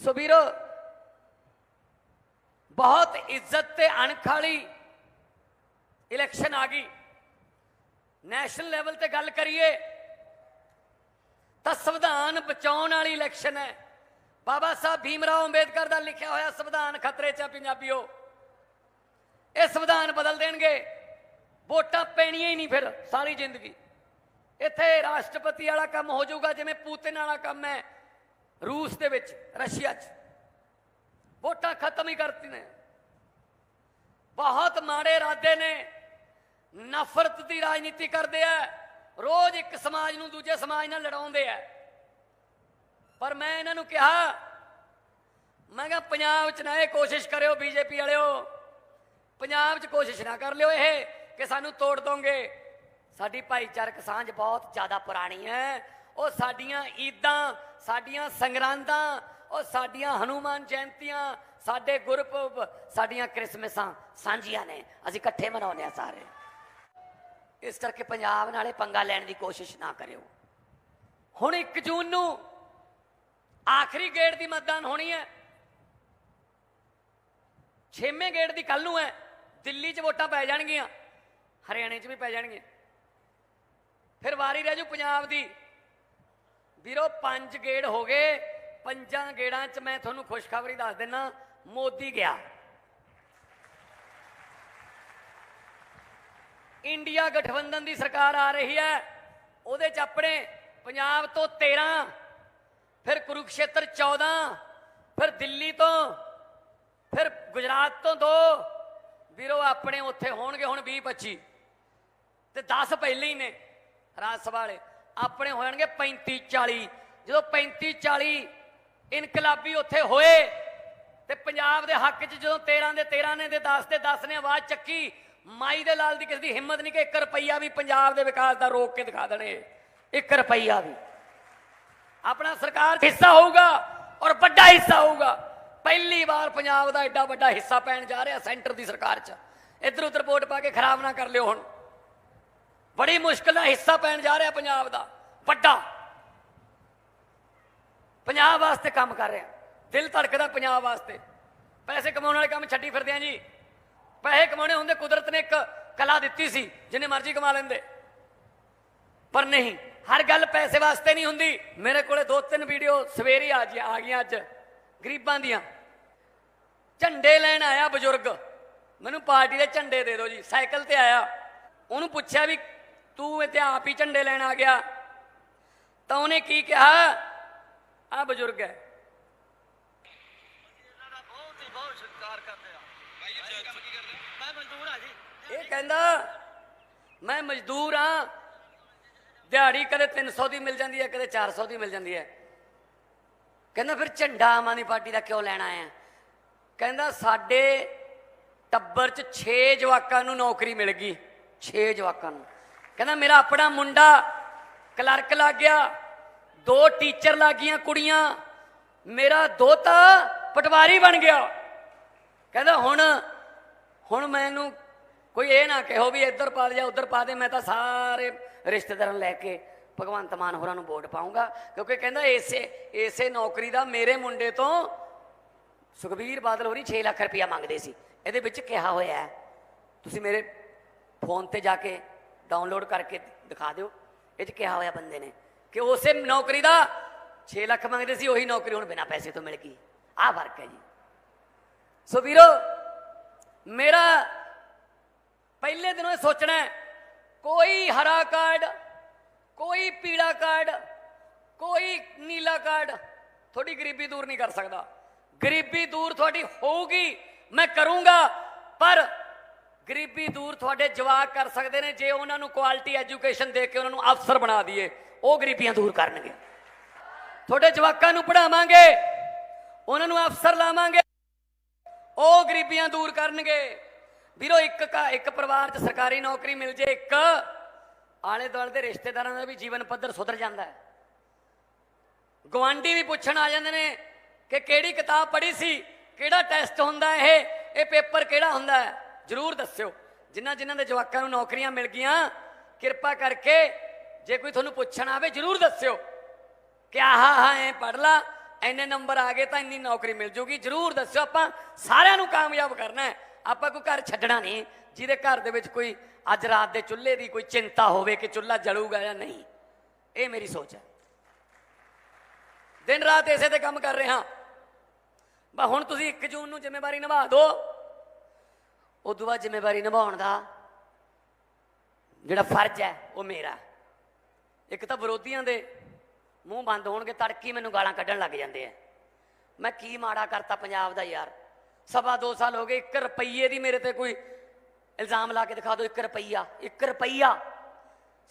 ਸੋ ਵੀਰੋ, ਬਹੁਤ ਇੱਜ਼ਤ ਤੇ ਅਣਖ ਵਾਲੀ ਇਲੈਕਸ਼ਨ ਆ ਗਈ। ਨੈਸ਼ਨਲ ਲੈਵਲ ਤੇ ਗੱਲ ਕਰੀਏ, ਤਾਂ ਸੰਵਿਧਾਨ ਬਚਾਉਣ ਵਾਲੀ ਇਲੈਕਸ਼ਨ ਹੈ। ਬਾਬਾ ਸਾਹਿਬ ਭੀਮ ਰਾਓ ਅੰਬੇਦਕਰ ਦਾ ਲਿਖਿਆ ਹੋਇਆ ਸੰਵਿਧਾਨ ਖਤਰੇ 'ਚ ਹੈ ਪੰਜਾਬੀਓ। ਇਹ ਸੰਵਿਧਾਨ ਬਦਲ ਦੇਣਗੇ। ਵੋਟਾਂ ਪੈਣੀਆਂ ਹੀ ਨਹੀਂ ਫਿਰ ਸਾਰੀ ਜ਼ਿੰਦਗੀ। ਇੱਥੇ ਰਾਸ਼ਟਰਪਤੀ ਵਾਲਾ ਕੰਮ ਹੋ ਜਾਊਗਾ, ਜਿਵੇਂ ਪੂਤਿਨ ਵਾਲਾ ਕੰਮ ਹੈ। ਰੂਸ ਦੇ ਵਿੱਚ, ਰਸ਼ੀਆ 'ਚ। ਵੋਟਾਂ ਖਤਮ ਹੀ ਕਰਤੀ ਨੇ। ਬਹੁਤ ਮਾੜੇ ਇਰਾਦੇ ਨੇ। ਨਫ਼ਰਤ ਦੀ ਰਾਜਨੀਤੀ ਕਰਦੇ ਆ। ਰੋਜ਼ ਇੱਕ ਸਮਾਜ ਨੂੰ ਦੂਜੇ ਸਮਾਜ ਨਾਲ ਲੜਾਉਂਦੇ ਆ। ਪਰ ਮੈਂ ਇਹਨਾਂ ਨੂੰ ਕਿਹਾ, ਮੈਂ ਕਿਹਾ, ਪੰਜਾਬ 'ਚ ਨਾ ਇਹ ਕੋਸ਼ਿਸ਼ ਕਰਿਓ ਬੀਜੇਪੀ ਵਾਲਿਓ। ਪੰਜਾਬ 'ਚ ਕੋਸ਼ਿਸ਼ ਨਾ ਕਰ ਲਿਓ ਇਹ ਕਿ ਸਾਨੂੰ ਤੋੜ ਦੋਗੇ। ਸਾਡੀ ਭਾਈਚਾਰਕ ਸਾਂਝ ਬਹੁਤ ਜ਼ਿਆਦਾ ਪੁਰਾਣੀ ਹੈ। ਉਹ ਸਾਡੀਆਂ ਈਦਾਂ ਸਾਡੀਆਂ ਸੰਗਰਾਂਦਾਂ, ਉਹ ਸਾਡੀਆਂ ਹਨੂਮਾਨ ਜਯੰਤੀਆਂ ਸਾਡੇ ਗੁਰਪੁਰਬ, ਸਾਡੀਆਂ ਕ੍ਰਿਸਮਸਾਂ ਸਾਂਝੀਆਂ ਨੇ। ਅਸੀਂ ਇਕੱਠੇ ਮਨਾਉਂਦੇ ਆ ਸਾਰੇ। ਇਸ ਕਰਕੇ ਪੰਜਾਬ ਨਾਲੇ ਪੰਗਾ ਲੈਣ ਦੀ ਕੋਸ਼ਿਸ਼ ਨਾ ਕਰਿਓ। ਹੁਣ 1 ਜੂਨ ਨੂੰ ਆਖਰੀ ਗੇੜ ਦੀ ਮਤਦਾਨ ਹੋਣੀ ਹੈ। ਛੇਵੇਂ ਗੇੜ ਦੀ ਕੱਲ ਨੂੰ ਹੈ। ਦਿੱਲੀ 'ਚ ਵੋਟਾਂ ਪੈ ਜਾਣਗੀਆਂ। ਹਰਿਆਣੇ 'ਚ ਵੀ ਪੈ ਜਾਣਗੀਆਂ। ਫਿਰ ਵਾਰੀ ਰਹਿ ਜੂ ਪੰਜਾਬ ਦੀ। ਵੀਰੋ, ਪੰਜ ਗੇੜ ਹੋ ਗਏ। ਪੰਜਾਂ ਗੇੜਾਂ 'ਚ ਮੈਂ ਤੁਹਾਨੂੰ ਖੁਸ਼ਖਬਰੀ ਦੱਸ ਦਿੰਨਾ, ਮੋਦੀ ਗਿਆ। ਇੰਡੀਆ ਗਠਬੰਧਨ ਦੀ ਸਰਕਾਰ ਆ ਰਹੀ ਹੈ। ਉਹਦੇ 'ਚ ਆਪਣੇ ਪੰਜਾਬ ਤੋਂ 13 ਫਿਰ ਕੁਰੂਕਸ਼ੇਤਰ 14 ਫਿਰ ਦਿੱਲੀ ਤੋਂ, ਫਿਰ ਗੁਜਰਾਤ ਤੋਂ ਦੋ। ਵੀਰੋ, ਆਪਣੇ ਉੱਥੇ ਹੋਣਗੇ ਹੁਣ 20 25 ਤੇ 10 ਪਹਿਲੇ ਹੀ ਨੇ ਰਾਜ ਸਭਾ ਵਾਲੇ। ਆਪਣੇ ਹੋ ਜਾਣਗੇ 35 40 ਜਦੋਂ 35 40 ਇਨਕਲਾਬੀ ਉੱਥੇ ਹੋਏ ਤੇ ਪੰਜਾਬ ਦੇ ਹੱਕ 'ਚ ਜਦੋਂ 13 ਦੇ 13 ਨੇ ਤੇ 10 ਦੇ 10 ਨੇ ਆਵਾਜ਼ ਚੱਕੀ, ਮਾਈ ਦੇ ਲਾਲ ਦੀ ਕਿਸੇ ਦੀ ਹਿੰਮਤ ਨਹੀਂ ਕਿ 1 ਰੁਪਈਆ ਵੀ ਪੰਜਾਬ ਦੇ ਵਿਕਾਸ ਦਾ ਰੋਕ ਕੇ ਦਿਖਾ ਦੇਣੇ 1 ਰੁਪਈਆ ਵੀ। ਆਪਣਾ ਸਰਕਾਰ ਹਿੱਸਾ ਹੋਊਗਾ ਔਰ ਵੱਡਾ ਹਿੱਸਾ ਹੋਊਗਾ। ਪਹਿਲੀ ਵਾਰ ਪੰਜਾਬ ਦਾ ਐਡਾ ਵੱਡਾ ਹਿੱਸਾ ਪੈਣ ਜਾ ਰਿਹਾ ਸੈਂਟਰ ਦੀ ਸਰਕਾਰ 'ਚ। ਇੱਧਰ ਉੱਧਰ ਵੋਟ ਪਾ ਕੇ ਖਰਾਬ ਨਾ ਕਰ ਲਿਓ ਹੁਣ। ਬੜੀ ਮੁਸ਼ਕਲ ਨਾਲ ਹਿੱਸਾ ਪੈਣ ਜਾ ਰਿਹਾ ਪੰਜਾਬ ਦਾ। ਵੱਡਾ। ਪੰਜਾਬ ਵਾਸਤੇ ਕੰਮ ਕਰ ਰਿਹਾ। ਦਿਲ ਧੜਕਦਾ ਪੰਜਾਬ ਵਾਸਤੇ। ਪੈਸੇ ਕਮਾਉਣ ਵਾਲੇ ਕੰਮ ਛੱਡੀ ਫਿਰਦੇ ਆ ਜੀ। ਪੈਸੇ ਕਮਾਉਣੇ ਹੁੰਦੇ, ਕੁਦਰਤ ਨੇ ਇੱਕ ਕਲਾ ਦਿੱਤੀ ਸੀ, ਜਿੰਨੇ ਮਰਜ਼ੀ ਕਮਾ ਲੈਂਦੇ। ਪਰ ਨਹੀਂ, ਹਰ ਗੱਲ ਪੈਸੇ ਵਾਸਤੇ ਨਹੀਂ ਹੁੰਦੀ। ਮੇਰੇ ਕੋਲੇ ਦੋ ਤਿੰਨ ਵੀਡੀਓ ਸਵੇਰੇ ਆ ਜੀ ਆ ਗਈਆਂ ਅੱਜ। ਗਰੀਬਾਂ ਦੀਆਂ। ਝੰਡੇ ਲੈਣ ਆਇਆ ਬਜ਼ੁਰਗ। ਮੈਨੂੰ ਪਾਰਟੀ ਦੇ ਝੰਡੇ ਦੇ ਦਿਓ ਜੀ। ਸਾਈਕਲ ਤੇ ਆਇਆ। ਉਹਨੂੰ ਪੁੱਛਿਆ ਵੀ ਤੂੰ ਇੱਥੇ ਆਪ ਹੀ ਝੰਡੇ ਲੈਣ ਆ ਗਿਆ। ਤਾਂ ਉਹਨੇ ਕੀ ਕਿਹਾ? ਆ ਬਜ਼ੁਰਗ ਹੈ। ਇਹ ਕਹਿੰਦਾ, ਮੈਂ ਮਜ਼ਦੂਰ ਆ ਦਿਹਾੜੀ ਕਦੇ 300 ਦੀ ਮਿਲ ਜਾਂਦੀ ਹੈ, ਕਦੇ 400 ਦੀ ਮਿਲ ਜਾਂਦੀ ਹੈ। ਕਹਿੰਦਾ, ਫਿਰ ਝੰਡਾ ਆਮ ਆਦਮੀ ਪਾਰਟੀ ਦਾ ਕਿਉਂ ਲੈਣਾ ਆਇਆ? ਕਹਿੰਦਾ, ਸਾਡੇ ਟੱਬਰ 'ਚ 6 ਜਵਾਕਾਂ ਨੂੰ ਨੌਕਰੀ ਮਿਲ ਗਈ। 6 ਜਵਾਕਾਂ ਨੂੰ। ਕਹਿੰਦਾ, ਮੇਰਾ ਆਪਣਾ ਮੁੰਡਾ ਕਲਰਕ ਲੱਗ ਗਿਆ, ਦੋ ਟੀਚਰ ਲੱਗ ਗਈਆਂ ਕੁੜੀਆਂ, ਮੇਰਾ ਦੋਤਾ ਪਟਵਾਰੀ ਬਣ ਗਿਆ। ਕਹਿੰਦਾ, ਹੁਣ ਹੁਣ ਮੈਨੂੰ ਕੋਈ ਇਹ ਨਾ ਕਹੋ ਵੀ ਇੱਧਰ ਪਾ ਦੇ ਜਾਂ ਉੱਧਰ ਪਾ ਦੇ, ਮੈਂ ਤਾਂ ਸਾਰੇ ਰਿਸ਼ਤੇਦਾਰਾਂ ਨੂੰ ਲੈ ਕੇ ਭਗਵੰਤ ਮਾਨ ਹੋਰਾਂ ਨੂੰ ਵੋਟ ਪਾਉਂਗਾ ਕਿਉਂਕਿ ਕਹਿੰਦਾ, ਇਸੇ ਇਸੇ ਨੌਕਰੀ ਦਾ ਮੇਰੇ ਮੁੰਡੇ ਤੋਂ ਸੁਖਬੀਰ ਬਾਦਲ ਹੋਰੀ 6 ਲੱਖ ਰੁਪਇਆ ਮੰਗਦੇ ਸੀ। ਇਹਦੇ ਵਿੱਚ ਕਿਹਾ ਹੋਇਆ ਹੈ, ਤੁਸੀਂ ਮੇਰੇ ਫੋਨ ਤੇ ਜਾ ਕੇ ਡਾਊਨਲੋਡ ਕਰਕੇ ਦਿਖਾ ਦਿਓ। ਇਹ 'ਚ ਕਿਹਾ ਹੋਇਆ ਬੰਦੇ ਨੇ ਕਿ ਉਸੇ ਨੌਕਰੀ ਦਾ 6 ਲੱਖ ਮੰਗਦੇ ਸੀ, ਉਹੀ ਨੌਕਰੀ ਹੁਣ ਬਿਨਾਂ ਪੈਸੇ ਤੋਂ ਮਿਲ ਗਈ। ਆਹ ਫ਼ਰਕ ਹੈ ਜੀ। ਸੋ ਵੀਰੋ, ਮੇਰਾ ਪਹਿਲੇ ਦਿਨੋਂ ਇਹ ਸੋਚਣਾ ਕੋਈ ਹਰਾ ਕਾਰਡ, ਕੋਈ ਪੀਲਾ ਕਾਰਡ, ਕੋਈ ਨੀਲਾ ਕਾਰਡ ਤੁਹਾਡੀ ਗਰੀਬੀ ਦੂਰ ਨਹੀਂ ਕਰ ਸਕਦਾ। ਗਰੀਬੀ ਦੂਰ ਤੁਹਾਡੀ ਹੋਊਗੀ, ਮੈਂ ਕਰੂੰਗਾ, ਪਰ ਗਰੀਬੀ ਦੂਰ ਤੁਹਾਡੇ ਜਵਾਕ ਕਰ ਸਕਦੇ ਨੇ, ਜੇ ਉਹਨਾਂ ਨੂੰ ਕੁਆਲਿਟੀ ਐਜੂਕੇਸ਼ਨ ਦੇ ਕੇ ਉਹਨਾਂ ਨੂੰ ਅਫਸਰ ਬਣਾ ਦਈਏ, ਉਹ ਗਰੀਬੀਆਂ ਦੂਰ ਕਰਨਗੇ। ਤੁਹਾਡੇ ਜਵਾਕਾਂ ਨੂੰ ਪੜਾਵਾਂਗੇ ਉਹਨਾਂ ਨੂੰ ਅਫਸਰ ਲਾਵਾਂਗੇ, ਉਹ ਗਰੀਬੀਆਂ ਦੂਰ ਕਰਨਗੇ। ਵੀਰੋ, ਇੱਕ ਕਾ- ਇੱਕ ਪਰਿਵਾਰ 'ਚ ਸਰਕਾਰੀ ਨੌਕਰੀ ਮਿਲ ਜੇ ਇੱਕ ਆਲੇ ਦੁਆਲੇ ਦੇ ਰਿਸ਼ਤੇਦਾਰਾਂ ਦਾ ਵੀ ਜੀਵਨ ਪੱਧਰ ਸੁਧਰ ਜਾਂਦਾ ਹੈ। ਗਵਾਂਢੀ ਵੀ ਪੁੱਛਣ ਆ ਜਾਂਦੇ ਨੇ ਕਿ ਕਿਹੜੀ ਕਿਤਾਬ ਪੜ੍ਹੀ ਸੀ, ਕਿਹੜਾ ਟੈਸਟ ਹੁੰਦਾ ਇਹ ਇਹ ਪੇਪਰ ਕਿਹੜਾ ਹੁੰਦਾ ਹੈ? ਜਰੂਰ ਦੱਸਿਓ। ਜਿਨ੍ਹਾਂ ਜਿਨ੍ਹਾਂ ਦੇ ਜਵਾਕਾਂ ਨੂੰ ਨੌਕਰੀਆਂ ਮਿਲ ਗਈਆਂ, ਕਿਰਪਾ ਕਰਕੇ ਜੇ ਕੋਈ ਤੁਹਾਨੂੰ ਪੁੱਛਣ ਆਵੇ, ਜਰੂਰ ਦੱਸਿਓ ਕਿ ਆਹ ਹਾਂ ਇਹ ਪੜ ਲਾ, ਇੰਨੇ ਨੰਬਰ ਆ ਗਏ ਤਾਂ ਇੰਨੀ ਨੌਕਰੀ ਮਿਲ ਜੂਗੀ। ਜਰੂਰ ਦੱਸਿਓ, ਆਪਾਂ ਸਾਰਿਆਂ ਨੂੰ ਕਾਮਯਾਬ ਕਰਨਾ ਹੈ। ਆਪਾਂ ਕੋਈ ਘਰ ਛੱਡਣਾ ਨਹੀਂ, ਜਿਹਦੇ ਘਰ ਦੇ ਵਿੱਚ ਕੋਈ ਅੱਜ ਰਾਤ ਦੇ ਚੁੱਲ੍ਹੇ ਦੀ ਕੋਈ ਚਿੰਤਾ ਹੋਵੇ ਕਿ ਚੁੱਲ੍ਹਾ ਜਲੂਗਾ ਜਾਂ ਨਹੀਂ, ਇਹ ਮੇਰੀ ਸੋਚ ਹੈ। ਦਿਨ ਰਾਤ ਇਸੇ ਤੇ ਕੰਮ ਕਰ ਰਿਹਾ। ਬਾ ਹੁਣ ਤੁਸੀਂ 1 ਜੂਨ ਨੂੰ ਜ਼ਿੰਮੇਵਾਰੀ ਨਿਭਾ ਦਿਓ। ਉਦੋਂ ਬਾਅਦ ਜ਼ਿੰਮੇਵਾਰੀ ਨਿਭਾਉਣ ਦਾ ਜਿਹੜਾ ਫਰਜ਼ ਹੈ, ਉਹ ਮੇਰਾ ਇੱਕ ਤਾਂ ਵਿਰੋਧੀਆਂ ਦੇ ਮੂੰਹ ਬੰਦ ਹੋਣਗੇ, ਤੜਕੀ ਮੈਨੂੰ ਗਾਲਾਂ ਕੱਢਣ ਲੱਗ ਜਾਂਦੇ ਆ। ਮੈਂ ਕੀ ਮਾੜਾ ਕਰਤਾ ਪੰਜਾਬ ਦਾ ਯਾਰ। ਸਵਾ ਦੋ ਸਾਲ ਹੋ ਗਏ 1 ਰੁਪਈਏ ਦੀ ਮੇਰੇ ਤੇ ਕੋਈ ਇਲਜ਼ਾਮ ਲਾ ਕੇ ਦਿਖਾ ਦਿਓ 1 ਰੁਪਈਆ 1 ਰੁਪਈਆ।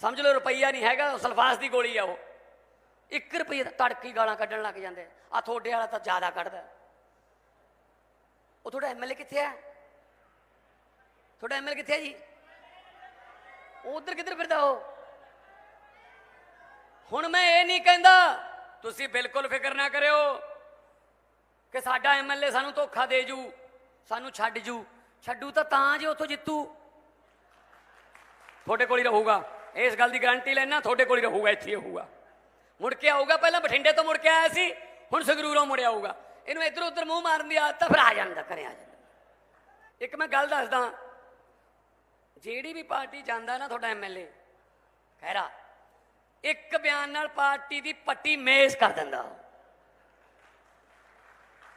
ਸਮਝ ਲਓ, ਰੁਪਈਆ ਨਹੀਂ ਹੈਗਾ ਸਲਫਾਸ ਦੀ ਗੋਲੀ ਆ ਉਹ। 1 ਰੁਪਈਏ ਦਾ ਤੜਕੀ ਗਾਲਾਂ ਕੱਢਣ ਲੱਗ ਜਾਂਦੇ ਆ। ਤੁਹਾਡੇ ਵਾਲਾ ਤਾਂ ਜ਼ਿਆਦਾ ਕੱਢਦਾ। ਉਹ ਤੁਹਾਡਾ ਐਮਐਲਏ ਕਿੱਥੇ ਹੈ ਤੁਹਾਡਾ ਐਮਐਲਏ ਕਿੱਥੇ ਹੈ ਜੀ? ਉਹ ਉਧਰ ਕਿੱਧਰ ਫਿਰਦਾ ਉਹ? ਹੁਣ ਮੈਂ ਇਹ ਨਹੀਂ ਕਹਿੰਦਾ, ਤੁਸੀਂ ਬਿਲਕੁਲ ਫਿਕਰ ਨਾ ਕਰਿਓ ਕਿ ਸਾਡਾ ਐਮਐਲਏ ਸਾਨੂੰ ਧੋਖਾ ਦੇ ਜੂ, ਸਾਨੂੰ ਛੱਡ ਜੂ। ਛੱਡੂ ਤਾਂ ਤਾਂ ਜੇ ਉੱਥੋਂ ਜਿੱਤੂ। ਤੁਹਾਡੇ ਕੋਲ ਹੀ ਰਹੂਗਾ। ਇਸ ਗੱਲ ਦੀ ਗਾਰੰਟੀ ਲੈਣਾ ਤੁਹਾਡੇ ਕੋਲ ਹੀ ਰਹੂਗਾ, ਇੱਥੇ ਹੀ ਹੋਊਗਾ ਮੁੜ ਕੇ ਆਊਗਾ, ਪਹਿਲਾਂ ਬਠਿੰਡੇ ਤੋਂ ਮੁੜ ਕੇ ਆਇਆ ਸੀ, ਹੁਣ ਸੰਗਰੂਰੋਂ ਮੁੜਿਆ ਆਊਗਾ। ਇਹਨੂੰ ਇੱਧਰ ਉੱਧਰ ਮੂੰਹ ਮਾਰਨ ਦੀ ਆਦਤ ਤਾਂ ਫਿਰ ਆ ਜਾਂਦਾ, ਘਰੇ ਆ ਜਾਂਦਾ। ਇੱਕ ਮੈਂ ਗੱਲ ਦੱਸਦਾ ਜਿਹੜੀ ਵੀ ਪਾਰਟੀ ਜਾਂਦਾ ਨਾ ਤੁਹਾਡਾ ਐਮਐਲਏ ਖੈਰਾ, ਇੱਕ ਬਿਆਨ ਨਾਲ ਪਾਰਟੀ ਦੀ ਪੱਟੀ ਮੇਜ਼ ਕਰ ਦਿੰਦਾ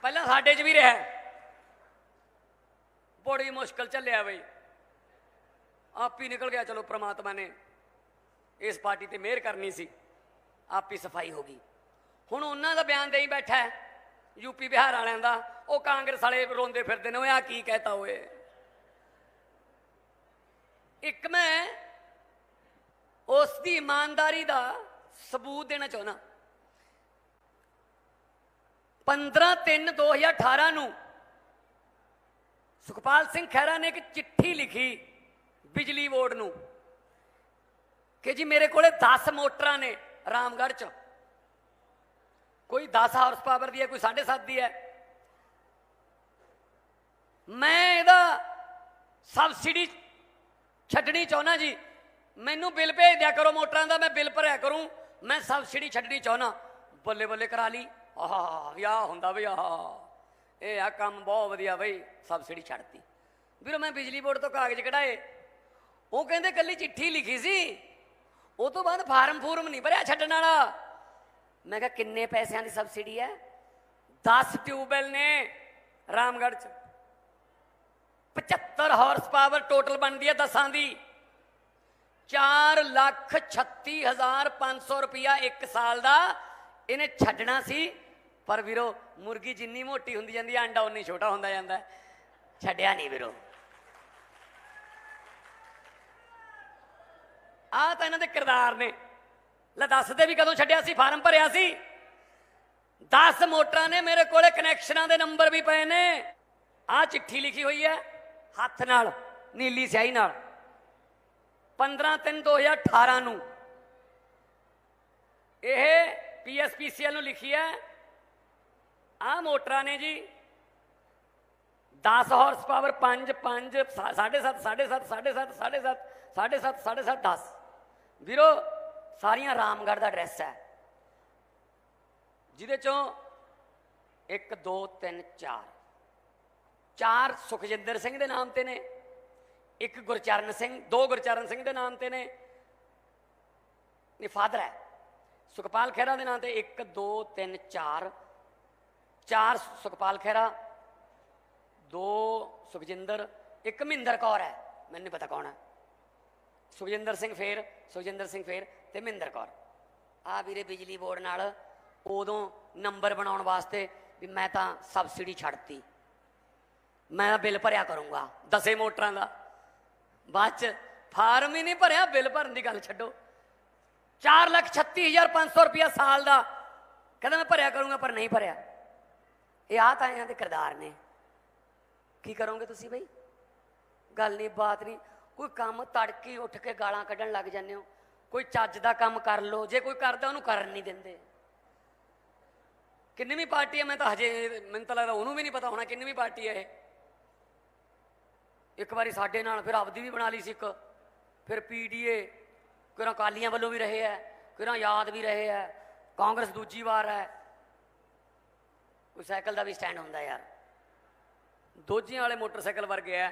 ਪਹਿਲਾਂ ਸਾਡੇ 'ਚ ਵੀ ਰਿਹਾ ਬੜੀ ਮੁਸ਼ਕਲ ਚੱਲਿਆ ਬਈ। ਆਪ ਹੀ ਨਿਕਲ ਗਿਆ, ਚਲੋ ਪ੍ਰਮਾਤਮਾ ਨੇ ਇਸ ਪਾਰਟੀ ਤੇ ਮਿਹਰ ਕਰਨੀ ਸੀ। ਆਪ ਹੀ ਸਫ਼ਾਈ ਹੋ ਗਈ। ਹੁਣ ਉਹਨਾਂ ਦਾ ਬਿਆਨ ਦੇਈ ਬੈਠਾ ਹੈ ਯੂਪੀ ਬਿਹਾਰ ਵਾਲਿਆਂ ਦਾ। ਉਹ ਕਾਂਗਰਸ ਵਾਲੇ ਰੋਂਦੇ ਫਿਰਦੇ ਨੇ ਉਹ ਆ ਕੀ ਕਹਿਤਾ ਓਏ। ਇੱਕ ਮੈਂ ਉਸ ਦੀ ਇਮਾਨਦਾਰੀ ਦਾ ਸਬੂਤ ਦੇਣਾ ਚਾਹੁੰਦਾ। 15/3/2018 ਨੂੰ ਸੁਖਪਾਲ ਸਿੰਘ ਖਹਿਰਾ ਨੇ ਇੱਕ ਚਿੱਠੀ ਲਿਖੀ ਬਿਜਲੀ ਬੋਰਡ ਨੂੰ ਕਿ ਜੀ ਮੇਰੇ ਕੋਲੇ 10 ਮੋਟਰਾਂ ਨੇ ਰਾਮਗੜ੍ਹ ਚ। ਕੋਈ 10 ਹਾਰਸ ਪਾਵਰ ਦੀ ਹੈ, ਕੋਈ 7.5 ਦੀ ਹੈ। ਮੈਂ ਇਹਦਾ ਸਬਸਿਡੀ ਛੱਡਣੀ ਚਾਹੁੰਦਾ ਜੀ। ਮੈਨੂੰ ਬਿੱਲ ਭੇਜ ਦਿਆ ਕਰੋ, ਮੋਟਰਾਂ ਦਾ ਮੈਂ ਬਿੱਲ ਭਰਿਆ ਕਰੂੰ। ਮੈਂ ਸਬਸਿਡੀ ਛੱਡਣੀ ਚਾਹੁੰਦਾ। ਬੱਲੇ ਬੱਲੇ ਕਰਾ ਲਈ। ਆਹ ਯਾ ਹੁੰਦਾ ਬਈ, ਆਹ। ਇਹ ਆ ਕੰਮ ਬਹੁਤ ਵਧੀਆ ਬਈ ਸਬਸਿਡੀ ਛੱਡਤੀ। ਵੀਰੋ, ਮੈਂ ਬਿਜਲੀ ਬੋਰਡ ਤੋਂ ਕਾਗਜ਼ ਕਢਾਏ। ਉਹ ਕਹਿੰਦੇ ਕੱਲੀ ਚਿੱਠੀ ਲਿਖੀ ਸੀ। ਉਹ ਤੋਂ ਬਾਅਦ ਫਾਰਮ ਫੂਰਮ ਨਹੀਂ ਭਰਿਆ ਛੱਡਣ ਵਾਲਾ। ਮੈਂ ਕਿਹਾ, ਕਿੰਨੇ ਪੈਸਿਆਂ ਦੀ ਸਬਸਿਡੀ ਹੈ? 10 ਟਿਊਬਵੈਲ ਨੇ ਰਾਮਗੜ੍ਹ ਚ। 75 ਹਾਰਸ ਪਾਵਰ ਟੋਟਲ ਬਣਦੀ ਹੈ ਦਸਾਂ ਦੀ। 4 ਲੱਖ 36500 ਰੁਪਇਆ ਇੱਕ ਸਾਲ ਦਾ ਇਹਨੇ ਛੱਡਣਾ ਸੀ। ਪਰ ਵੀਰੋ, ਮੁਰਗੀ ਜਿੰਨੀ ਮੋਟੀ ਹੁੰਦੀ ਜਾਂਦੀ ਹੈ, ਅੰਡਾ ਉਨੀ ਛੋਟਾ ਹੁੰਦਾ ਜਾਂਦਾ ਛੱਡਿਆ ਨਹੀਂ ਵੀਰੋ। ਆ ਤਾਂ ਇਹਨਾਂ ਦੇ ਕਿਰਦਾਰ ਨੇ। ਲੈ ਦੱਸਦੇ ਵੀ ਕਦੋਂ ਛੱਡਿਆ ਸੀ, ਫਾਰਮ ਭਰਿਆ ਸੀ। 10 ਮੋਟਰਾਂ ਨੇ ਮੇਰੇ ਕੋਲੇ, ਕਨੈਕਸ਼ਨਾਂ ਦੇ ਨੰਬਰ ਵੀ ਪਏ ਨੇ। ਆ ਚਿੱਠੀ ਲਿਖੀ ਹੋਈ ਹੈ। ਹੱਥ ਨਾਲ, ਨੀਲੀ ਸਿਆਹੀ ਨਾਲ। 15 3 2018 ਨੂੰ ਇਹ ਪੀਐਸਪੀਸੀਐਲ ਨੂੰ ਲਿਖੀ ਹੈ। ਆ ਮੋਟਰਾਂ ਨੇ ਜੀ 10 ਹਾਰਸ ਪਾਵਰ 5 5 7.5 7.5 7.5 7.5 7.5 7.5 10 ਵੀਰੋ, ਸਾਰੀਆਂ ਰਾਮਗੜ੍ਹ ਦਾ ਐਡਰੈਸ ਹੈ। ਜਿਹਦੇ ਚੋਂ 1 2 3 4 ਚਾਰ ਸੁਖਜਿੰਦਰ ਸਿੰਘ ਦੇ ਨਾਮ ਤੇ ਨੇ, ਇੱਕ ਗੁਰਚਰਨ ਸਿੰਘ, ਦੋ ਗੁਰਚਰਨ ਸਿੰਘ ਦੇ ਨਾਮ ਤੇ ਨੇ। ਇਹ ਫਾਦਰ ਹੈ। ਸੁਖਪਾਲ ਖਹਿਰਾ ਦੇ ਨਾਮ ਤੇ 1 2 3 4 ਚਾਰ ਸੁਖਪਾਲ ਖਹਿਰਾ, ਦੋ ਸੁਖਜਿੰਦਰ, ਇੱਕ ਮਹਿੰਦਰ ਕੌਰ ਹੈ। ਮੈਨੂੰ ਨਹੀਂ ਪਤਾ ਕੌਣ ਹੈ। ਸੁਖਜਿੰਦਰ ਸਿੰਘ ਫੇਰ, ਸੁਖਜਿੰਦਰ ਸਿੰਘ ਫੇਰ ਤੇ ਮਹਿੰਦਰ ਕੌਰ। ਆ ਵੀਰੇ ਬਿਜਲੀ ਬੋਰਡ ਨਾਲ ਉਦੋਂ ਨੰਬਰ ਬਣਾਉਣ ਵਾਸਤੇ ਵੀ ਮੈਂ ਤਾਂ ਸਬਸਿਡੀ ਛੱਡਤੀ। ਮੈਂ ਬਿੱਲ ਭਰਿਆ ਕਰੂੰਗਾ, ਦਸੇ ਮੋਟਰਾਂ ਦਾ। ਬਾਅਦ ਚ ਫਾਰਮ ਹੀ ਨਹੀਂ ਭਰਿਆ, ਬਿੱਲ ਭਰਨ ਦੀ ਗੱਲ ਛੱਡੋ। 436500 ਰੁਪਇਆ ਸਾਲ ਦਾ। ਕਹਿੰਦਾ ਮੈਂ ਭਰਿਆ ਕਰੂੰਗਾ, ਪਰ ਨਹੀਂ ਭਰਿਆ। ਇਹ ਆ ਤਾਂ ਇਹਨਾਂ ਦੇ ਕਿਰਦਾਰ ਨੇ। ਕੀ ਕਰੋਗੇ ਤੁਸੀਂ ਬਈ? ਗੱਲ ਨਹੀਂ, ਬਾਤ ਨਹੀਂ। ਕੋਈ ਕੰਮ ਤੜਕੀ ਉੱਠ ਕੇ ਗਾਲਾਂ ਕੱਢਣ ਲੱਗ ਜਾਂਦੇ ਹੋ। ਕੋਈ ਚੱਜ ਦਾ ਕੰਮ ਕਰ ਲੋ ਜੇ ਕੋਈ ਕਰਦਾ, ਉਹਨੂੰ ਕਰਨ ਨਹੀਂ ਦਿੰਦੇ। ਕਿੰਨੀ ਵੀ ਪਾਰਟੀ ਹੈ, ਮੈਂ ਤਾਂ ਹਜੇ ਮੈਨੂੰ ਤਾਂ ਲੱਗਦਾ ਉਹਨੂੰ ਵੀ ਨਹੀਂ ਪਤਾ ਹੋਣਾ ਕਿੰਨੀ ਵੀ ਪਾਰਟੀ ਹੈ ਇਹ। ਇੱਕ ਵਾਰੀ ਸਾਡੇ ਨਾਲ ਫਿਰ ਆਪਦੀ ਵੀ ਬਣਾ ਲਈ ਸੀ ਇੱਕ। ਫਿਰ ਪੀਡੀਏ ਕਿਰਾਂ ਕਾਲੀਆਂ ਵੱਲੋਂ ਵੀ ਰਹੇ ਹੈ ਕਿਰਾਂ ਯਾਦ ਵੀ ਰਹੇ ਹੈ ਕਾਂਗਰਸ ਦੂਜੀ ਵਾਰ ਹੈ ਕੋਈ ਸਾਈਕਲ ਦਾ ਵੀ ਸਟੈਂਡ ਹੁੰਦਾ ਯਾਰ। ਦੋਜੀਆਂ ਵਾਲੇ ਮੋਟਰਸਾਈਕਲ ਵਰਗੇ ਐ,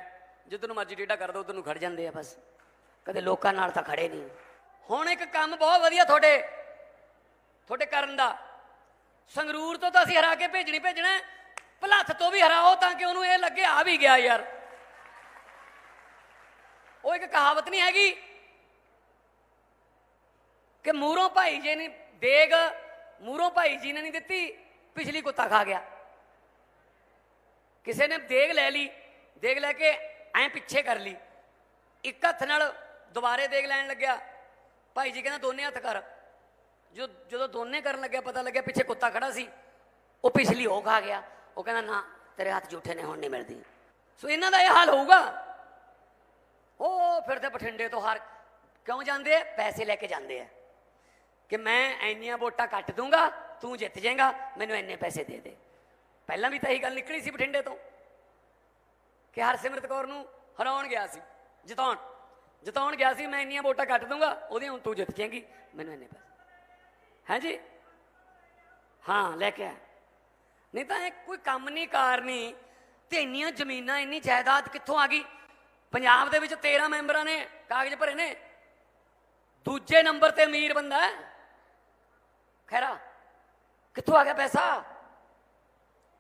ਜਿੱਧਰ ਨੂੰ ਮਰਜ਼ੀ ਟੇਢਾ ਕਰ ਦੋ, ਉਧਰ ਨੂੰ ਖੜ ਜਾਂਦੇ ਆ ਬਸ। ਕਦੇ ਲੋਕਾਂ ਨਾਲ ਤਾਂ ਖੜੇ ਨਹੀਂ। ਹੁਣ ਇੱਕ ਕੰਮ ਬਹੁਤ ਵਧੀਆ ਤੁਹਾਡੇ ਤੁਹਾਡੇ ਕਰਨ ਦਾ। ਸੰਗਰੂਰ ਤੋਂ ਤਾਂ ਅਸੀਂ ਹਰਾ ਕੇ ਭੇਜਣੀ, ਭੇਜਣਾ ਭਲੱਥ ਤੋਂ ਵੀ ਹਰਾਓ ਤਾਂ ਕਿ ਉਹਨੂੰ ਇਹ ਲੱਗੇ, ਆ ਵੀ ਗਿਆ ਯਾਰ। ਉਹ ਇੱਕ ਕਹਾਵਤ ਨਹੀਂ ਹੈਗੀ ਕਿ ਮੂਰੋਂ ਭਾਈ ਜੀ ਨੇ ਦੇਗ, ਮੂਰੋਂ ਭਾਈ ਜੀ ਨੇ ਨਹੀਂ ਦਿੱਤੀ, ਪਿਛਲੀ ਕੁੱਤਾ ਖਾ ਗਿਆ। ਕਿਸੇ ਨੇ ਦੇਗ ਲੈ ਲਈ, ਦੇਗ ਲੈ ਕੇ ਐਂ ਪਿੱਛੇ ਕਰ ਲਈ। ਇੱਕ ਹੱਥ ਨਾਲ ਦੁਬਾਰੇ ਦੇਗ ਲੈਣ ਲੱਗਿਆ। ਭਾਈ ਜੀ ਕਹਿੰਦਾ, ਦੋਨੇ ਹੱਥ ਕਰ। ਜੋ ਜਦੋਂ ਦੋਨੇ ਕਰਨ ਲੱਗਿਆ, ਪਤਾ ਲੱਗਿਆ ਪਿੱਛੇ ਕੁੱਤਾ ਖੜਾ ਸੀ। ਉਹ ਪਿਛਲੀ ਉਹ ਖਾ ਗਿਆ। ਉਹ ਕਹਿੰਦਾ, ਨਾ, ਤੇਰੇ ਹੱਥ ਝੂਠੇ ਨੇ, ਹੁਣ ਨਹੀਂ ਮਿਲਦੀ। ਸੋ ਇਹਨਾਂ ਦਾ ਇਹ ਹਾਲ ਹੋਊਗਾ। ਉਹ ਫਿਰ ਤੇ ਬਠਿੰਡੇ ਤੋਂ ਹਰ, ਕਿਉਂ ਜਾਂਦੇ ਆ? ਪੈਸੇ ਲੈ ਕੇ ਜਾਂਦੇ ਆ। ਕਿ ਮੈਂ ਇੰਨੀਆਂ ਵੋਟਾਂ ਕੱਟ ਦੂੰਗਾ, ਤੂੰ ਜਿੱਤ ਜਾਏਗਾ, ਮੈਨੂੰ ਇੰਨੇ ਪੈਸੇ ਦੇ ਦੇ। ਪਹਿਲਾਂ ਵੀ ਤਾਂ ਇਹੀ ਗੱਲ ਨਿਕਲੀ ਸੀ ਬਠਿੰਡੇ ਤੋਂ, ਕਿ ਹਰਸਿਮਰਤ ਕੌਰ ਨੂੰ ਹਰਾਉਣ ਗਿਆ ਸੀ, ਜਿਤਾਉਣ। ਜਿਤਾਉਣ ਗਿਆ ਸੀ, ਮੈਂ ਇੰਨੀਆਂ ਵੋਟਾਂ ਕੱਟ ਦੂੰਗਾ, ਉਹਦੀ ਹੁਣ ਤੂੰ ਜਿੱਤ ਜਾਏਗੀ, ਮੈਨੂੰ ਇੰਨੇ ਪੈਸੇ। ਹੈ ਜੀ? ਹਾਂ, ਲੈ ਕੇ ਆ। ਨਹੀਂ ਤਾਂ ਇਹ ਕੋਈ ਕੰਮ ਨਹੀਂ, ਕਾਰ ਨਹੀਂ, ਤੇ ਇੰਨੀਆਂ ਜ਼ਮੀਨਾਂ, ਇੰਨੀ ਜਾਇਦਾਦ ਕਿੱਥੋਂ ਆ ਗਈ? ਪੰਜਾਬ ਦੇ ਵਿੱਚ 13 ਮੈਂਬਰਾਂ ਨੇ ਕਾਗਜ਼ ਭਰੇ ਨੇ। ਦੂਜੇ ਨੰਬਰ ਤੇ ਅਮੀਰ ਬੰਦਾ ਹੈ। ਖੈਰਾ, ਕਿੱਥੋਂ ਆ ਗਿਆ ਪੈਸਾ?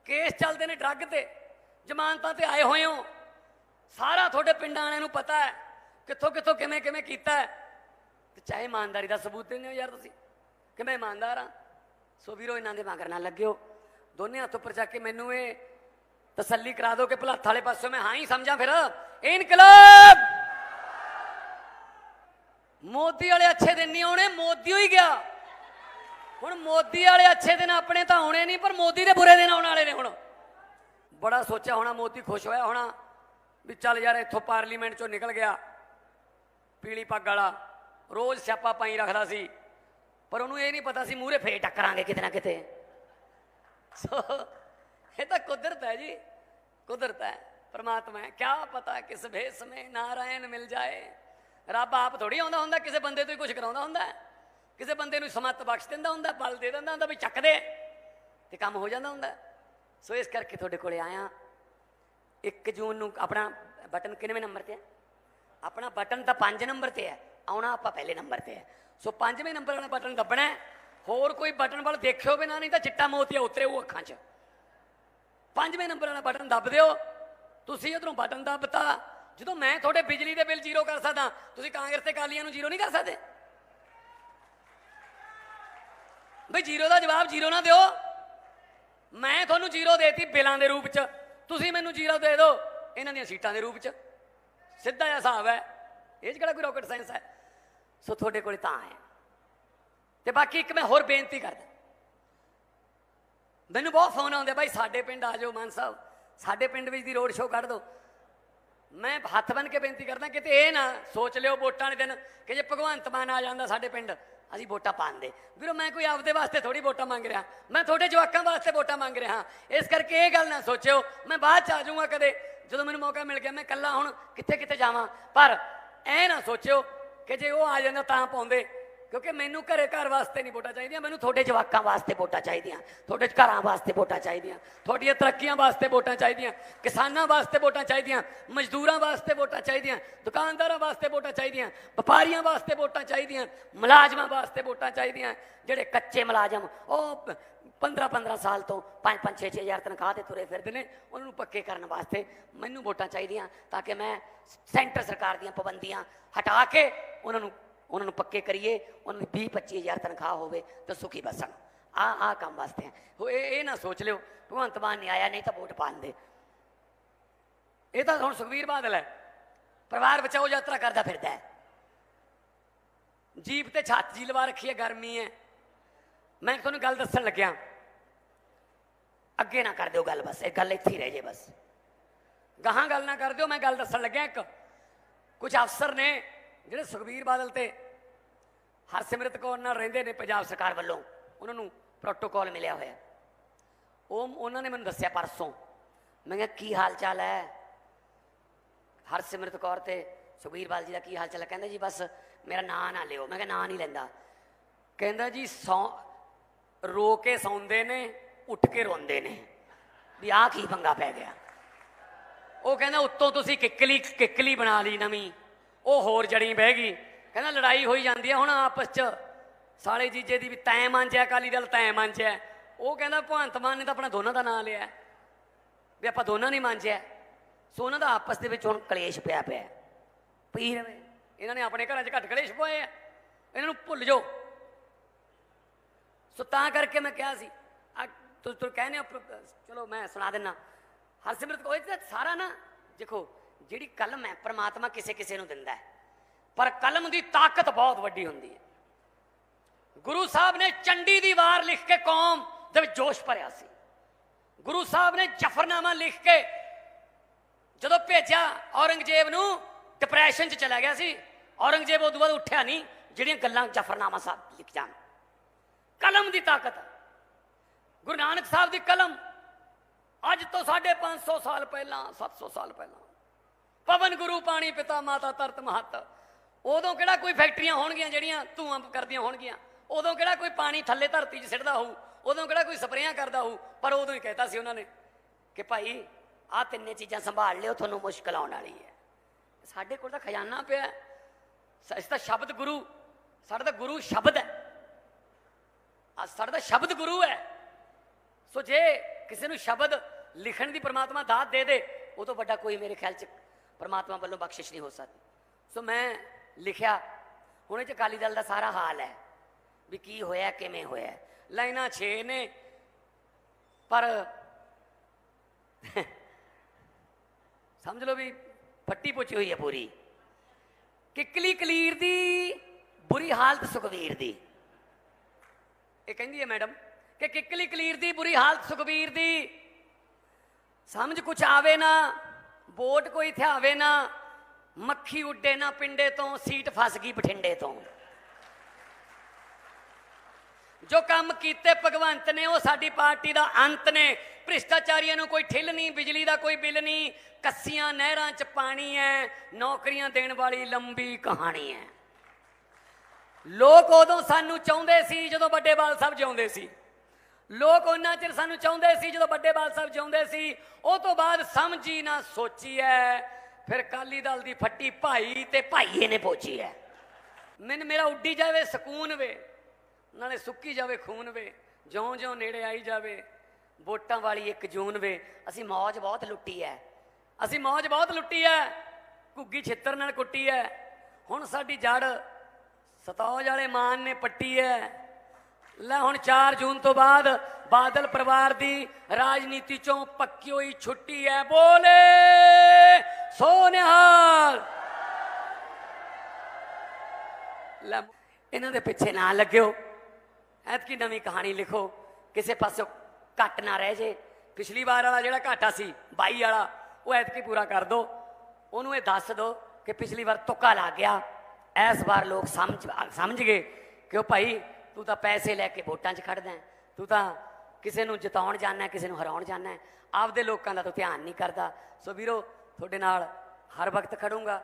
ਕੇਸ ਚੱਲਦੇ ਨੇ ਡਰੱਗ ਤੇ। ਜ਼ਮਾਨਤਾਂ ਤੇ ਆਏ ਹੋਏ ਹੋ। ਸਾਰਾ ਤੁਹਾਡੇ ਪਿੰਡਾਂ ਵਾਲਿਆਂ ਨੂੰ ਪਤਾ ਹੈ ਕਿੱਥੋਂ ਕਿੱਥੋਂ ਕਿਵੇਂ ਕਿਵੇਂ ਕੀਤਾ ਹੈ। ਤੇ ਚਾਹੇ ਇਮਾਨਦਾਰੀ ਦਾ ਸਬੂਤ ਦਿੰਦੇ ਹੋ ਯਾਰ ਤੁਸੀਂ। ਕਿ ਮੈਂ ਇਮਾਨਦਾਰ ਹਾਂ? ਸੋ ਵੀਰੋ, ਇਹਨਾਂ ਦੇ ਮਗਰ ਨਾ ਲੱਗਿਓ। ਦੋਨੇ ਹੱਥ ਉੱਪਰ ਚੱਕ ਕੇ ਮੈਨੂੰ ਇਹ ਤਸੱਲੀ ਕਰਾ ਦਿਓ ਕਿ ਭਲੱਥ ਵਾਲੇ ਪਾਸੋਂ ਮੈਂ ਹਾਂ ਹੀ ਸਮਝਾਂ ਫਿਰ। ਇਨਕਲਾਬ। ਮੋਦੀ ਵਾਲੇ ਅੱਛੇ ਦਿਨ ਨਹੀਂ ਆਉਣੇ, ਮੋਦੀ ਹੀ ਗਿਆ। ਹੁਣ ਮੋਦੀ ਵਾਲੇ ਅੱਛੇ ਦਿਨ ਆਪਣੇ ਤਾਂ ਆਉਣੇ ਨਹੀਂ, ਪਰ ਮੋਦੀ ਦੇ ਬੁਰੇ ਦਿਨ ਆਉਣ ਵਾਲੇ ਨੇ ਹੁਣ। ਬੜਾ ਸੋਚਿਆ ਹੋਣਾ, ਮੋਦੀ ਖੁਸ਼ ਹੋਇਆ ਹੋਣਾ ਵੀ ਚੱਲ ਯਾਰ ਇੱਥੋਂ ਪਾਰਲੀਮੈਂਟ ਚੋਂ ਨਿਕਲ ਗਿਆ, ਪੀਲੀ ਪੱਗ ਵਾਲਾ। ਰੋਜ਼ ਸਿਆਪਾ ਪਾਈ ਰੱਖਦਾ ਸੀ, ਪਰ ਉਹਨੂੰ ਇਹ ਨਹੀਂ ਪਤਾ ਸੀ ਮੂਹਰੇ ਫੇਰ ਟੱਕਰਾਂਗੇ ਕਿਤੇ ਨਾ ਕਿਤੇ। ਸੋ, ਇਹ ਤਾਂ ਕੁਦਰਤ ਹੈ ਜੀ, ਕੁਦਰਤ ਹੈ। ਪਰਮਾਤਮਾ ਹੈ, ਕਿਆ ਪਤਾ ਕਿਸ ਭੇਸ ਮੇ ਨਾਰਾਇਣ ਮਿਲ ਜਾਏ। ਰੱਬ ਆਪ ਥੋੜੀ ਆਉਂਦਾ ਹੁੰਦਾ, ਕਿਸੇ ਬੰਦੇ ਤੋਂ ਹੀ ਕੁਝ ਕਰਾਉਂਦਾ ਹੁੰਦਾ ਕਿਸੇ ਬੰਦੇ ਨੂੰ ਸਮੱਤ ਬਖਸ਼ ਦਿੰਦਾ ਹੁੰਦਾ, ਬਲ ਦੇ ਦਿੰਦਾ ਹੁੰਦਾ ਵੀ ਚੱਕ ਦੇ ਤੇ ਕੰਮ ਹੋ ਜਾਂਦਾ ਹੁੰਦਾ ਸੋ ਇਸ ਕਰਕੇ ਤੁਹਾਡੇ ਕੋਲੇ ਆਇਆ। 1 ਜੂਨ ਨੂੰ ਆਪਣਾ ਬਟਨ ਕਿੰਨਵੇਂ ਨੰਬਰ ਤੇ ਹੈ? ਆਪਣਾ ਬਟਨ ਤਾਂ 5 ਨੰਬਰ ਤੇ ਹੈ। ਆਉਣਾ ਆਪਾਂ ਪਹਿਲੇ ਨੰਬਰ ਤੇ ਹੈ। ਸੋ ਪੰਜਵੇਂ ਨੰਬਰ ਵਾਲਾ ਬਟਨ ਦੱਬਣਾ ਹੋਰ ਕੋਈ ਬਟਨ ਵੱਲ ਦੇਖਿਓ ਵੀ ਨਾ ਨਹੀਂ ਤਾਂ ਚਿੱਟਾ ਮੋਤੀਆ ਉਤਰੇ ਉਹ ਅੱਖਾਂ 'ਚ। ਪੰਜਵੇਂ ਨੰਬਰ ਵਾਲਾ ਬਟਨ ਦੱਬ ਦਿਓ। ਤੁਸੀਂ ਉਧਰੋਂ ਬਟਨ ਦੱਬਤਾ। ਜਦੋਂ ਮੈਂ ਤੁਹਾਡੇ ਬਿਜਲੀ ਦੇ ਬਿੱਲ ਜ਼ੀਰੋ ਕਰ ਸਕਦਾ, ਤੁਸੀਂ ਕਾਂਗਰਸ ਤੇ ਕਾਲੀਆਂ ਨੂੰ ਜ਼ੀਰੋ ਨਹੀਂ ਕਰ ਸਕਦੇ। ਬਈ ਜ਼ੀਰੋ ਦਾ ਜਵਾਬ ਜ਼ੀਰੋ ਨਾ ਦਿਓ। ਮੈਂ ਤੁਹਾਨੂੰ ਜ਼ੀਰੋ ਦੇਤੀ ਬਿੱਲਾਂ ਦੇ ਰੂਪ 'ਚ। ਤੁਸੀਂ ਮੈਨੂੰ ਜ਼ੀਰੋ ਦੇ ਦਿਓ ਇਹਨਾਂ ਦੀਆਂ ਸੀਟਾਂ ਦੇ ਰੂਪ 'ਚ। ਸਿੱਧਾ ਜਿਹਾ ਹਿਸਾਬ ਹੈ। ਇਹ 'ਚ ਕਿਹੜਾ ਕੋਈ ਰਾਕਟ ਸਾਇੰਸ ਹੈ? ਸੋ ਤੁਹਾਡੇ ਕੋਲੇ ਤਾਂ ਹੈ ਤੇ ਬਾਕੀ ਇੱਕ ਮੈਂ ਹੋਰ ਬੇਨਤੀ ਕਰਦਾ। ਮੈਨੂੰ ਬਹੁਤ ਫੋਨ ਆਉਂਦੇ, ਬਾਈ ਸਾਡੇ ਪਿੰਡ ਆ ਜਾਓ ਮਾਨ ਸਾਹਿਬ। ਸਾਡੇ ਪਿੰਡ ਵਿੱਚ ਦੀ ਰੋਡ ਸ਼ੋਅ ਕੱਢ ਦਿਓ ਮੈਂ ਹੱਥ ਬੰਨ ਕੇ ਬੇਨਤੀ ਕਰਦਾ, ਕਿਤੇ ਇਹ ਨਾ ਸੋਚ ਲਿਓ ਵੋਟਾਂ ਵਾਲੇ ਦਿਨ ਕਿ ਜੇ ਭਗਵੰਤ ਮਾਨ ਆ ਜਾਂਦਾ ਸਾਡੇ ਪਿੰਡ, ਅਸੀਂ ਵੋਟਾਂ ਪਾਉਂਦੇ। ਵੀਰੋ, ਮੈਂ ਕੋਈ ਆਪਦੇ ਵਾਸਤੇ ਥੋੜੀ ਵੋਟਾਂ ਮੰਗ ਰਿਹਾ। ਮੈਂ ਤੁਹਾਡੇ ਜਵਾਕਾਂ ਵਾਸਤੇ ਵੋਟਾਂ ਮੰਗ ਰਿਹਾ। ਇਸ ਕਰਕੇ ਇਹ ਗੱਲ ਨਾ ਸੋਚਿਓ, ਮੈਂ ਬਾਅਦ ਚ ਆ ਜਾਊਂਗਾ ਕਦੇ, ਜਦੋਂ ਮੈਨੂੰ ਮੌਕਾ ਮਿਲ ਗਿਆ, ਮੈਂ ਇਕੱਲਾ ਹੁਣ ਕਿੱਥੇ ਕਿੱਥੇ ਜਾਵਾਂ। ਪਰ ਐ ਨਾ ਸੋਚਿਓ ਕਿ ਜੇ ਉਹ ਆ ਜਾਂਦਾ ਤਾਂ ਪਾਉਂਦੇ। ਕਿਉਂਕਿ ਮੈਨੂੰ ਘਰੇ ਘਰ ਵਾਸਤੇ ਨਹੀਂ ਵੋਟਾਂ ਚਾਹੀਦੀਆਂ, ਮੈਨੂੰ ਤੁਹਾਡੇ ਜਵਾਕਾਂ ਵਾਸਤੇ ਵੋਟਾਂ ਚਾਹੀਦੀਆਂ, ਤੁਹਾਡੇ ਘਰਾਂ ਵਾਸਤੇ ਵੋਟਾਂ ਚਾਹੀਦੀਆਂ, ਤੁਹਾਡੀਆਂ ਤਰੱਕੀਆਂ ਵਾਸਤੇ ਵੋਟਾਂ ਚਾਹੀਦੀਆਂ, ਕਿਸਾਨਾਂ ਵਾਸਤੇ ਵੋਟਾਂ ਚਾਹੀਦੀਆਂ, ਮਜ਼ਦੂਰਾਂ ਵਾਸਤੇ ਵੋਟਾਂ ਚਾਹੀਦੀਆਂ, ਦੁਕਾਨਦਾਰਾਂ ਵਾਸਤੇ ਵੋਟਾਂ ਚਾਹੀਦੀਆਂ, ਵਪਾਰੀਆਂ ਵਾਸਤੇ ਵੋਟਾਂ ਚਾਹੀਦੀਆਂ, ਮੁਲਾਜ਼ਮਾਂ ਵਾਸਤੇ ਵੋਟਾਂ ਚਾਹੀਦੀਆਂ, ਜਿਹੜੇ ਕੱਚੇ ਮੁਲਾਜ਼ਮ, ਉਹ 15 15 ਸਾਲ ਤੋਂ 5 5 6 ਹਜ਼ਾਰ ਤਨਖਾਹ ਤੇ ਤੁਰੇ ਫਿਰਦੇ ਨੇ, ਉਹਨਾਂ ਨੂੰ ਪੱਕੇ ਕਰਨ ਵਾਸਤੇ ਮੈਨੂੰ ਵੋਟਾਂ ਚਾਹੀਦੀਆਂ ਤਾਂ ਕਿ ਮੈਂ ਸੈਂਟਰ ਸਰਕਾਰ ਦੀਆਂ ਪਾਬੰਦੀਆਂ ਹਟਾ ਕੇ ਉਹਨਾਂ ਨੂੰ ਉਹਨਾਂ ਨੂੰ ਪੱਕੇ ਕਰੀਏ, ਉਹਨਾਂ ਦੀ 20 25 ਹਜ਼ਾਰ ਤਨਖਾਹ ਹੋਵੇ ਤਾਂ ਸੁਖੀ ਬਸਣ। ਆ ਆ ਕੰਮ ਵਾਸਤੇ ਹੈ ਉਹ ਇਹ ਇਹ ਨਾ ਸੋਚ ਲਿਓ, ਭਗਵੰਤ ਮਾਨ ਨਹੀਂ ਆਇਆ, ਨਹੀਂ ਤਾਂ ਵੋਟ ਪਾਉਂਦੇ ਇਹ ਤਾਂ ਹੁਣ ਸੁਖਵੀਰ ਬਾਦਲ ਹੈ। ਪਰਿਵਾਰ ਬਚਾਓ, ਯਾਤਰਾ ਕਰਦਾ ਫਿਰਦਾ ਹੈ। ਜੀਪ ਤੇ ਛੱਤ ਜੀ ਲਵਾ ਰੱਖੀ ਹੈ, ਗਰਮੀ ਹੈ। ਮੈਂ ਤੁਹਾਨੂੰ ਗੱਲ ਦੱਸਣ ਲੱਗਿਆ। ਅੱਗੇ ਨਾ ਕਰ ਦਿਓ ਗੱਲ ਬਸ, ਇਹ ਗੱਲ ਇੱਥੇ ਹੀ ਰਹਿ ਜੇ ਬਸ। ਗਾਹਾਂ ਗੱਲ ਨਾ ਕਰ ਦਿਓ, ਮੈਂ ਗੱਲ ਦੱਸਣ ਲੱਗਿਆ ਇੱਕ। ਕੁਝ ਅਫਸਰ ਨੇ ਜਿਹੜੇ ਸੁਖਬੀਰ ਬਾਦਲ ਤੇ ਹਰਸਿਮਰਤ ਕੌਰ ਨਾਲ ਰਹਿੰਦੇ ਨੇ ਪੰਜਾਬ ਸਰਕਾਰ ਵੱਲੋਂ, ਉਹਨਾਂ ਨੂੰ ਪ੍ਰੋਟੋਕਾਲ ਮਿਲਿਆ ਹੋਇਆ। ਉਹ, ਉਹਨਾਂ ਨੇ ਮੈਨੂੰ ਦੱਸਿਆ ਪਰਸੋਂ, ਮੈਂ ਕਿਹਾ, ਕੀ ਹਾਲ ਚਾਲ ਹੈ? ਹਰਸਿਮਰਤ ਕੌਰ ਤੇ ਸੁਖਬੀਰ ਬਾਦਲ ਜੀ ਦਾ ਕੀ ਹਾਲ ਚਾਲ ਹੈ? ਕਹਿੰਦਾ ਜੀ, ਬਸ ਮੇਰਾ ਨਾਂ ਨਾ ਲਿਓ। ਮੈਂ ਕਿਹਾ, ਨਾਂ ਨਹੀਂ ਲੈਂਦਾ। ਕਹਿੰਦਾ ਜੀ, ਸੌ, ਰੋ ਕੇ ਸੌਂਦੇ ਨੇ, ਉੱਠ ਕੇ ਰੋਂਦੇ ਨੇ। ਵੀ ਆਹ ਕੀ ਪੰਗਾ ਪੈ ਗਿਆ। ਉਹ ਕਹਿੰਦਾ, ਉੱਤੋਂ ਤੁਸੀਂ ਕਿੱਕਲੀ ਕਿੱਕਲੀ ਬਣਾ ਲਈ ਨਵੀਂ। ਉਹ ਹੋਰ ਜੜੀ ਬਹਿ ਗਈ। ਕਹਿੰਦਾ ਲੜਾਈ ਹੋਈ ਜਾਂਦੀ ਹੈ ਹੁਣ ਆਪਸ ਚ। ਸਾਲੇ ਜੀਜੇ ਦੀ ਵੀ ਤੈਂ ਮੰਨਿਆ ਅਕਾਲੀ ਦਲ ਤੈਂ ਮੰਨਿਆ ਉਹ ਕਹਿੰਦਾ ਭਗਵੰਤ ਮਾਨ ਨੇ ਤਾਂ ਆਪਣਾ ਦੋਨਾਂ ਦਾ ਨਾਂ ਲਿਆ। ਵੀ ਆਪਾਂ ਦੋਨਾਂ ਨੇ ਮੰਨਿਆ ਸੋ ਉਹਨਾਂ ਦਾ ਆਪਸ ਦੇ ਵਿੱਚ ਹੁਣ ਕਲੇਸ਼ ਪਿਆ ਪਿਆ। ਪਈ ਰਵੇ ਇਹਨਾਂ ਨੇ ਆਪਣੇ ਘਰਾਂ 'ਚ ਘੱਟ ਕਲੇਸ਼ ਪਏ ਆ। ਇਹਨਾਂ ਨੂੰ ਭੁੱਲ ਜਾਓ। ਸੋ ਤਾਂ ਕਰਕੇ ਮੈਂ ਕਿਹਾ ਸੀ ਤੁਸੀਂ ਤੁ ਤੁ ਕਹਿੰਦੇ ਹੋ, ਚਲੋ ਮੈਂ ਸੁਣਾ ਦਿੰਨਾ। ਹਰਸਿਮਰਤ ਕੋਈ ਸਾਰਾ ਨਾ, ਦੇਖੋ ਜਿਹੜੀ ਕਲਮ ਹੈ, ਪ੍ਰਮਾਤਮਾ ਕਿਸੇ ਕਿਸੇ ਨੂੰ ਦਿੰਦਾ ਹੈ। ਪਰ ਕਲਮ ਦੀ ਤਾਕਤ ਬਹੁਤ ਵੱਡੀ ਹੁੰਦੀ ਹੈ। ਗੁਰੂ ਸਾਹਿਬ ਨੇ ਚੰਡੀ ਦੀ ਵਾਰ ਲਿਖ ਕੇ ਕੌਮ ਦੇ ਵਿੱਚ ਜੋਸ਼ ਭਰਿਆ ਸੀ। ਗੁਰੂ ਸਾਹਿਬ ਨੇ ਜਫਰਨਾਮਾ ਲਿਖ ਕੇ ਜਦੋਂ ਭੇਜਿਆ ਔਰੰਗਜ਼ੇਬ ਨੂੰ ਡਿਪਰੈਸ਼ਨ 'ਚ ਚਲਾ ਗਿਆ ਸੀ। ਔਰੰਗਜ਼ੇਬ ਉਦੋਂ ਬਾਅਦ ਉੱਠਿਆ ਨਹੀਂ, ਜਿਹੜੀਆਂ ਗੱਲਾਂ ਜਫਰਨਾਮਾ ਸਾਹਿਬ ਲਿਖ ਜਾਣ। ਕਲਮ ਦੀ ਤਾਕਤ। ਗੁਰੂ ਨਾਨਕ ਸਾਹਿਬ ਦੀ ਕਲਮ। ਅੱਜ ਤੋਂ 550 ਸਾਲ ਪਹਿਲਾਂ 700 ਸਾਲ ਪਹਿਲਾਂ। ਪਵਨ ਗੁਰੂ ਪਾਣੀ ਪਿਤਾ ਮਾਤਾ ਧਰਤ ਮਹਤ। ਉਦੋਂ ਕਿਹੜਾ ਕੋਈ ਫੈਕਟਰੀਆਂ ਹੋਣਗੀਆਂ ਜਿਹੜੀਆਂ ਧੂਆਂ ਕਰਦੀਆਂ ਹੋਣਗੀਆਂ? ਉਦੋਂ ਕਿਹੜਾ ਕੋਈ ਪਾਣੀ ਥੱਲੇ ਧਰਤੀ 'ਚ ਸਿੱਟਦਾ ਹੋਊ? ਉਦੋਂ ਕਿਹੜਾ ਕੋਈ ਸਪਰੇਆਂ ਕਰਦਾ ਹੋਊ? ਪਰ ਉਦੋਂ ਹੀ ਕਹਿਤਾ ਸੀ ਉਹਨਾਂ ਨੇ ਕਿ ਭਾਈ, ਆਹ ਤਿੰਨੇ ਚੀਜ਼ਾਂ ਸੰਭਾਲ ਲਿਓ, ਤੁਹਾਨੂੰ ਮੁਸ਼ਕਲ ਆਉਣ ਵਾਲੀ ਹੈ। ਸਾਡੇ ਕੋਲ ਤਾਂ ਖਜ਼ਾਨਾ ਪਿਆ ਹੈ। ਅਸੀਂ ਤਾਂ ਸ਼ਬਦ ਗੁਰੂ, ਸਾਡਾ ਤਾਂ ਗੁਰੂ ਸ਼ਬਦ ਹੈ। ਆ ਸਾਡਾ ਤਾਂ ਸ਼ਬਦ ਗੁਰੂ ਹੈ। ਸੋ ਜੇ ਕਿਸੇ ਨੂੰ ਸ਼ਬਦ ਲਿਖਣ ਦੀ ਪ੍ਰਮਾਤਮਾ ਦਾਤ ਦੇ ਦੇ, ਉਹ ਤੋਂ ਵੱਡਾ ਕੋਈ ਮੇਰੇ ਖਿਆਲ ਚ ਪਰਮਾਤਮਾ ਵੱਲੋਂ ਬਖਸ਼ਿਸ਼ ਨਹੀਂ ਹੋ ਸਕਦੀ। ਸੋ ਮੈਂ ਲਿਖਿਆ, ਹੁਣ ਇਹ ਚ ਅਕਾਲੀ ਦਲ ਦਾ ਸਾਰਾ ਹਾਲ ਹੈ, ਵੀ ਕੀ ਹੋਇਆ, ਕਿਵੇਂ ਹੋਇਆ। ਲਾਈਨਾਂ 6 ਨੇ, ਪਰ ਸਮਝ ਲਓ ਵੀ ਫੱਟੀ ਪੁੱਛੀ ਹੋਈ ਹੈ ਪੂਰੀ। ਕਿੱਕਲੀ ਕਲੀਰ ਦੀ, ਬੁਰੀ ਹਾਲਤ ਸੁਖਵੀਰ ਦੀ। ਇਹ ਕਹਿੰਦੀ ਹੈ ਮੈਡਮ ਕਿ ਕਿੱਕਲੀ ਕਲੀਰ ਦੀ, ਬੁਰੀ ਹਾਲਤ ਸੁਖਬੀਰ ਦੀ। ਸਮਝ ਕੁਛ ਆਵੇ ਨਾ ਵੋਟ ਕੋਈ ਥਿਆਵੇ ਨਾ, ਮੱਖੀ ਉੱਡੇ ਨਾ ਪਿੰਡੇ ਤੋਂ, ਸੀਟ ਫਸ ਗਈ ਬਠਿੰਡੇ ਤੋਂ। ਜੋ ਕੰਮ ਕੀਤੇ ਭਗਵੰਤ ਨੇ, ਉਹ ਸਾਡੀ ਪਾਰਟੀ ਦਾ ਅੰਤ ਨੇ। ਭ੍ਰਿਸ਼ਟਾਚਾਰੀਆਂ ਨੂੰ ਕੋਈ ਠਿੱਲ ਨਹੀਂ, ਬਿਜਲੀ ਦਾ ਕੋਈ ਬਿੱਲ ਨਹੀਂ, ਕੱਸੀਆਂ ਨਹਿਰਾਂ 'ਚ ਪਾਣੀ ਹੈ ਨੌਕਰੀਆਂ ਦੇਣ ਵਾਲੀ ਲੰਬੀ ਕਹਾਣੀ ਹੈ ਲੋਕ ਉਦੋਂ ਸਾਨੂੰ ਚਾਹੁੰਦੇ ਸੀ, ਜਦੋਂ ਵੱਡੇ ਬਾਲ ਸਾਹਿਬ ਜਿਉਂਦੇ ਸੀ। ਲੋਕ ਉਹਨਾਂ ਚਿਰ ਸਾਨੂੰ ਚਾਹੁੰਦੇ ਸੀ, ਜਦੋਂ ਵੱਡੇ ਬਾਲ ਸਾਹਿਬ ਜਿਉਂਦੇ ਸੀ, ਉਹ ਤੋਂ ਬਾਅਦ ਸਮਝੀ ਨਾ, ਸੋਚੀ ਐ, ਫਿਰ ਕਾਲੀ ਦਲ ਦੀ ਫੱਟੀ ਭਾਈ ਤੇ ਭਾਈਏ ਨੇ ਪੋਚੀ ਐ। ਮੈਨੂੰ ਮੇਰਾ ਉੱਡੀ ਜਾਵੇ, ਸਕੂਨ ਵੇ, ਨਾਲੇ ਸੁੱਕੀ ਜਾਵੇ, ਖੂਨ ਵੇ ਜਿਉਂ-ਜਿਉਂ ਨੇੜੇ ਆਈ ਜਾਵੇ, ਵੋਟਾਂ ਵਾਲੀ ਇੱਕ ਜੂਨ ਵੇ, ਅਸੀਂ ਮੌਜ ਬਹੁਤ ਲੁੱਟੀ ਐ। ਅਸੀਂ ਮੌਜ ਬਹੁਤ ਲੁੱਟੀ ਐ, ਘੁੱਗੀ ਛਿੱਤਰ ਨਾਲ ਕੁੱਟੀ ਐ। ਹੁਣ ਸਾਡੀ ਜੜ ਸਤੌਜ ਵਾਲੇ ਮਾਨ ਨੇ ਪੱਟੀ ਐ। ਲੈ ਹੁਣ 4 ਜੂਨ ਤੋਂ ਬਾਅਦ ਬਾਦਲ ਪਰਿਵਾਰ ਦੀ ਰਾਜਨੀਤੀ ਚੋਂ ਪੱਕੀ ਹੋਈ ਛੁੱਟੀ ਹੈ। ਬੋਲੇ ਸੋਨਿਹਾਲ। ਲੈ, ਇਹਨਾਂ ਦੇ ਪਿੱਛੇ ਨਾ ਲੱਗਿਓ। ਐਤਕੀ ਨਵੀਂ ਕਹਾਣੀ ਲਿਖੋ। ਕਿਸੇ ਪਾਸੋਂ ਘੱਟ ਨਾ ਰਹਿ ਜੇ। ਪਿਛਲੀ ਵਾਰ ਵਾਲਾ ਜਿਹੜਾ ਘਾਟਾ ਸੀ 22 ਵਾਲਾ, ਉਹ ਐਤਕੀ ਪੂਰਾ ਕਰ ਦੋ। ਉਹਨੂੰ ਇਹ ਦੱਸ ਦੋ ਕਿ ਪਿਛਲੀ ਵਾਰ ਤੁੱਕਾ ਲੱਗ ਗਿਆ। ਇਸ ਵਾਰ ਲੋਕ ਸਮਝ ਸਮਝ ਗਏ ਕਿ ਉਹ ਭਾਈ ਤੂੰ ਤਾਂ ਪੈਸੇ ਲੈ ਕੇ ਵੋਟਾਂ 'ਚ ਖੜਦਾ ਤੂੰ ਤਾਂ ਕਿਸੇ ਨੂੰ ਜਿਤਾਉਣ ਜਾਣਾ ਕਿਸੇ ਨੂੰ ਹਰਾਉਣ ਜਾਣਾ ਆਪਦੇ ਲੋਕਾਂ ਦਾ ਤੂੰ ਧਿਆਨ ਨਹੀਂ ਕਰਦਾ। ਸੋ ਵੀਰੋ, ਤੁਹਾਡੇ ਨਾਲ ਹਰ ਵਕਤ ਖੜੂੰਗਾ।